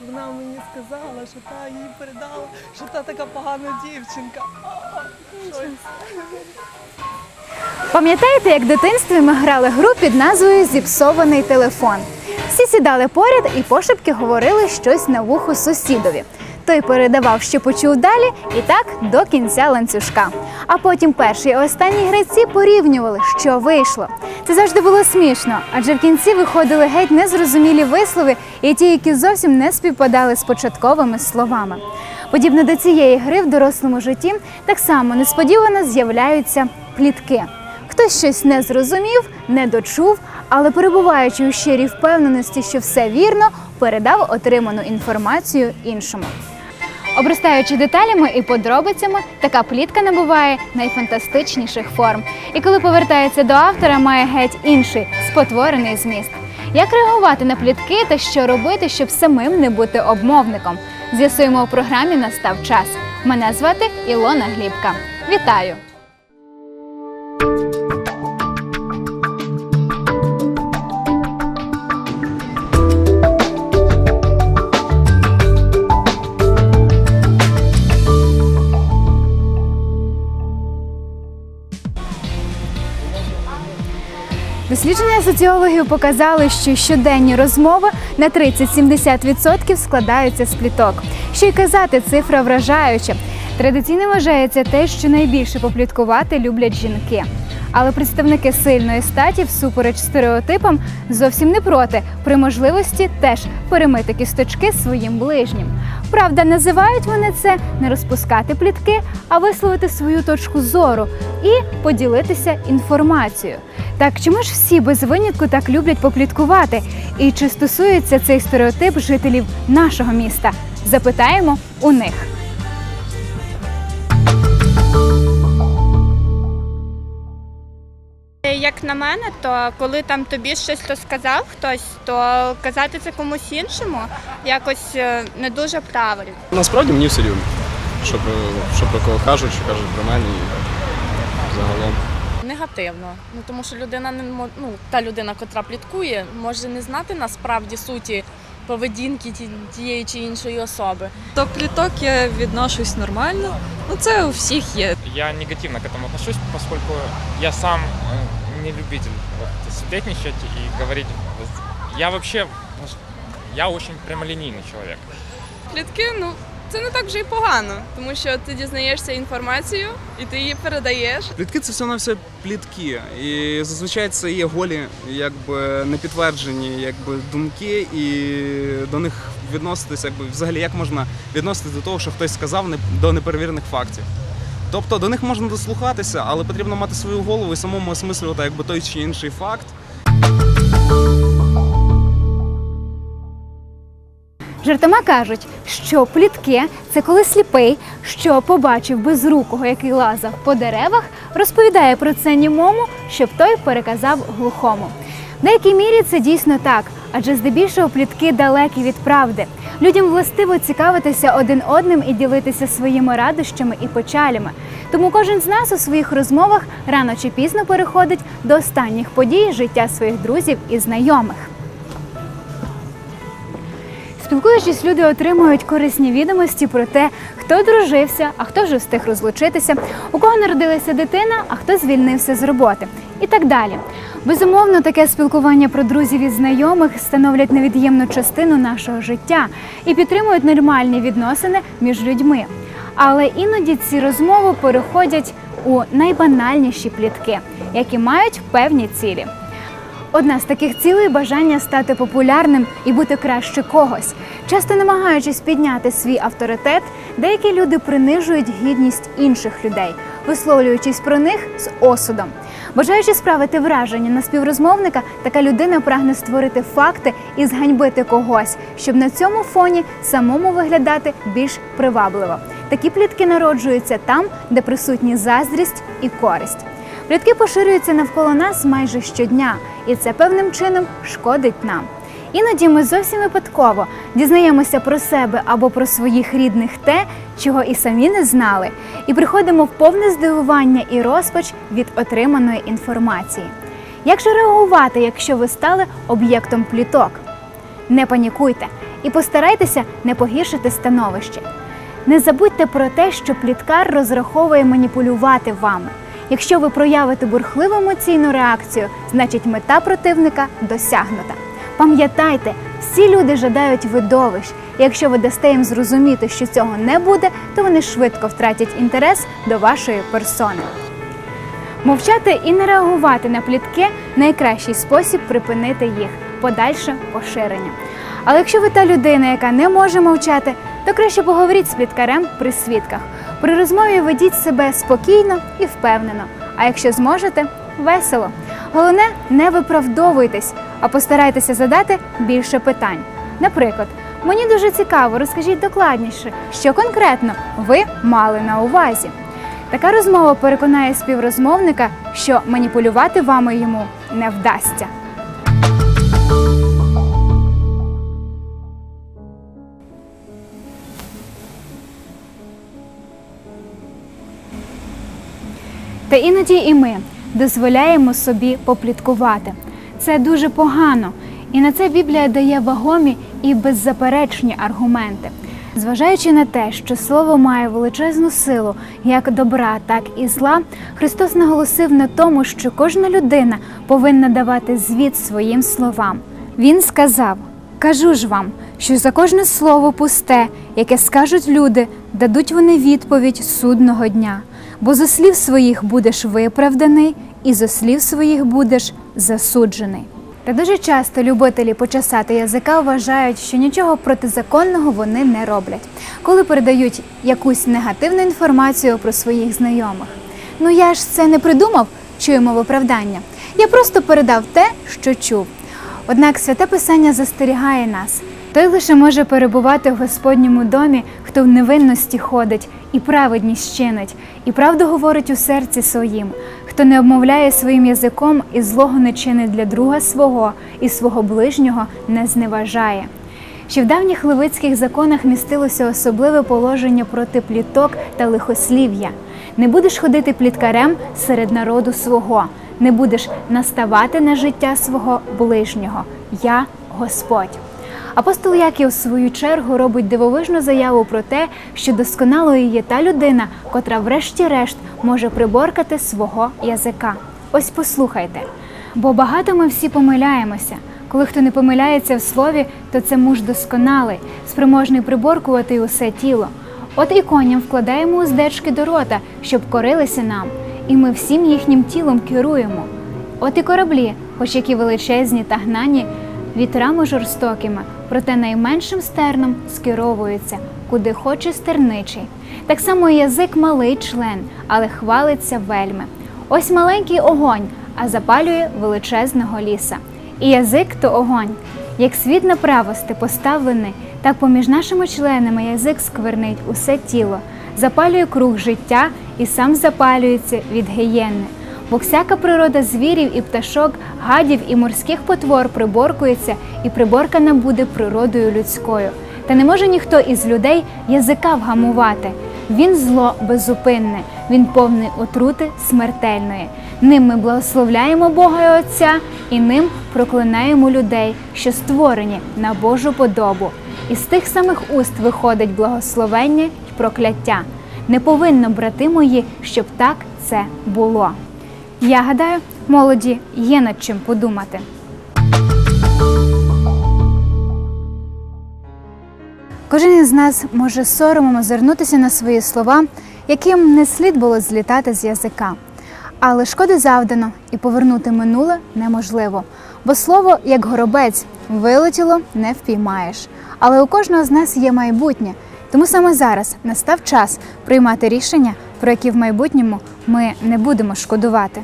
думаєш, вона мені сказала, що та їй передала, що та така погана дівчинка. Пам'ятаєте, як в дитинстві ми грали гру під назвою Зіпсований телефон? Всі сідали поряд і пошепки говорили щось на вухо сусідові. Той передавав, що почув далі, і так до кінця ланцюжка. А потім перші і останні гравці порівнювали, що вийшло. Це завжди було смішно, адже в кінці виходили геть незрозумілі вислови, і ті, які зовсім не співпадали з початковими словами. Подібно до цієї гри в дорослому житті так само несподівано з'являються плітки. Хтось щось не зрозумів, не дочув, але перебуваючи у щирій впевненості, що все вірно, передав отриману інформацію іншому. Обростаючи деталями і подробицями, така плітка набуває найфантастичніших форм. І коли повертається до автора, має геть інший спотворений зміст. Як реагувати на плітки та що робити, щоб самим не бути обмовником? З'ясуємо у програмі Настав час. Мене звати Ілона Глібка. Вітаю! Дослідження соціологів показали, що щоденні розмови на 30-70% складаються з пліток. Що й казати, цифра вражаюча. Традиційно вважається те, що найбільше попліткувати люблять жінки. Але представники сильної статі, всупереч стереотипам, зовсім не проти при можливості теж перемити кісточки своїм ближнім. Правда, називають вони це не розпускати плітки, а висловити свою точку зору і поділитися інформацією. Так чому ж всі без винятку так люблять попліткувати? І чи стосується цей стереотип жителів нашого міста? Запитаємо у них. На мене, то коли там тобі щось розказав хтось, то казати це комусь іншому якось е, не дуже правильно. Насправді мені все рівно, що про, що про кого кажуть, що кажуть про мене і загалом. Негативно. Ну тому що людина не ну, та людина, котра пліткує, може не знати насправді суті поведінки тієї чи іншої особи. До пліток я відношусь нормально. Ну це у всіх є. Я негативно к этому отношусь, поскольку я сам не любитель вот, сплетничать и говорить. Я вообще, ну, я очень прямолинейный человек. Плітки, ну це не так вже і погано, тому що ти дізнаєшся інформацію і ти її передаєш. Плітки це все на все плітки. І зазвичай це є голі, якби непідтверджені якби, думки, і до них відноситися, якби взагалі як можна відноситися до того, що хтось сказав не- до неперевірених фактів. Тобто до них можна дослухатися, але потрібно мати свою голову і самому осмислювати якби той чи інший факт. Жартома кажуть, що плітки це коли сліпий, що побачив безрукого, який лазав по деревах, розповідає про це німому, щоб той переказав глухому. В деякій мірі це дійсно так, адже здебільшого плітки далекі від правди. Людям властиво цікавитися один одним і ділитися своїми радощами і печалями. Тому кожен з нас у своїх розмовах рано чи пізно переходить до останніх подій життя своїх друзів і знайомих. Спілкуючись, люди отримують корисні відомості про те, хто дружився, а хто вже встиг розлучитися, у кого народилася дитина, а хто звільнився з роботи, і так далі. Безумовно, таке спілкування про друзів і знайомих становлять невід'ємну частину нашого життя і підтримують нормальні відносини між людьми. Але іноді ці розмови переходять у найбанальніші плітки, які мають певні цілі. Одна з таких цілей бажання стати популярним і бути краще когось. Часто намагаючись підняти свій авторитет, деякі люди принижують гідність інших людей, висловлюючись про них з осудом. Бажаючи справити враження на співрозмовника, така людина прагне створити факти і зганьбити когось, щоб на цьому фоні самому виглядати більш привабливо. Такі плітки народжуються там, де присутні заздрість і користь. Плітки поширюються навколо нас майже щодня, і це певним чином шкодить нам. Іноді ми зовсім випадково дізнаємося про себе або про своїх рідних те, чого і самі не знали, і приходимо в повне здивування і розпач від отриманої інформації. Як же реагувати, якщо ви стали об'єктом пліток? Не панікуйте. і постарайтеся не погіршити становище. Не забудьте про те, що пліткар розраховує маніпулювати вами. Якщо ви проявите бурхливу емоційну реакцію, значить мета противника досягнута. Пам'ятайте, всі люди жадають видовищ. І якщо ви дасте їм зрозуміти, що цього не буде, то вони швидко втратять інтерес до вашої персони. Мовчати і не реагувати на плітки найкращий спосіб припинити їх подальше поширення. Але якщо ви та людина, яка не може мовчати, то краще поговоріть з пліткарем при свідках. При розмові ведіть себе спокійно і впевнено. А якщо зможете, весело. Головне, не виправдовуйтесь, а постарайтеся задати більше питань. Наприклад, мені дуже цікаво, розкажіть докладніше, що конкретно ви мали на увазі. Така розмова переконає співрозмовника, що маніпулювати вами йому не вдасться. Та іноді і ми дозволяємо собі попліткувати. Це дуже погано, і на це Біблія дає вагомі і беззаперечні аргументи. Зважаючи на те, що слово має величезну силу як добра, так і зла, Христос наголосив на тому, що кожна людина повинна давати звіт своїм словам. Він сказав: Кажу ж вам, що за кожне слово пусте, яке скажуть люди, дадуть вони відповідь судного дня. Бо зо слів своїх будеш виправданий, і зо слів своїх будеш засуджений. Та дуже часто любителі почесати язика вважають, що нічого протизаконного вони не роблять, коли передають якусь негативну інформацію про своїх знайомих. Ну я ж це не придумав, чуємо виправдання. Я просто передав те, що чув. Однак святе писання застерігає нас. Той лише може перебувати в Господньому домі, хто в невинності ходить і праведність чинить, і правду говорить у серці своїм, хто не обмовляє своїм язиком і злого не чинить для друга свого, і свого ближнього не зневажає. Ще в давніх левицьких законах містилося особливе положення проти пліток та лихослів'я. Не будеш ходити пліткарем серед народу свого, не будеш наставати на життя свого ближнього. Я Господь. Апостол Яків, в свою чергу, робить дивовижну заяву про те, що досконалою є та людина, котра, врешті-решт, може приборкати свого язика. Ось послухайте. Бо багато ми всі помиляємося. Коли хто не помиляється в слові, то це муж досконалий, спроможний приборкувати усе тіло. От і коням вкладаємо уздечки до рота, щоб корилися нам, і ми всім їхнім тілом керуємо. От і кораблі, хоч які величезні та гнані, вітрами жорстокими, проте найменшим стерном скеровується, куди хоче стерничий. Так само язик малий член, але хвалиться вельми. Ось маленький огонь, а запалює величезного ліса. І язик то огонь. Як світ на правости поставлений, так поміж нашими членами язик сквернить усе тіло, запалює круг життя і сам запалюється від гієнни. Бо всяка природа звірів і пташок, гадів і морських потвор приборкується, і приборкана буде природою людською. Та не може ніхто із людей язика вгамувати. Він зло безупинне, він повний отрути смертельної. Ним ми благословляємо Бога і Отця, і ним проклинаємо людей, що створені на Божу подобу. І з тих самих уст виходить благословення й прокляття. Не повинно, брати мої, щоб так це було. Я гадаю, молоді є над чим подумати. Кожен із нас може соромом озирнутися на свої слова, яким не слід було злітати з язика. Але шкоди завдано і повернути минуле неможливо, бо слово, як горобець, вилетіло, не впіймаєш. Але у кожного з нас є майбутнє, тому саме зараз настав час приймати рішення, про які в майбутньому ми не будемо шкодувати.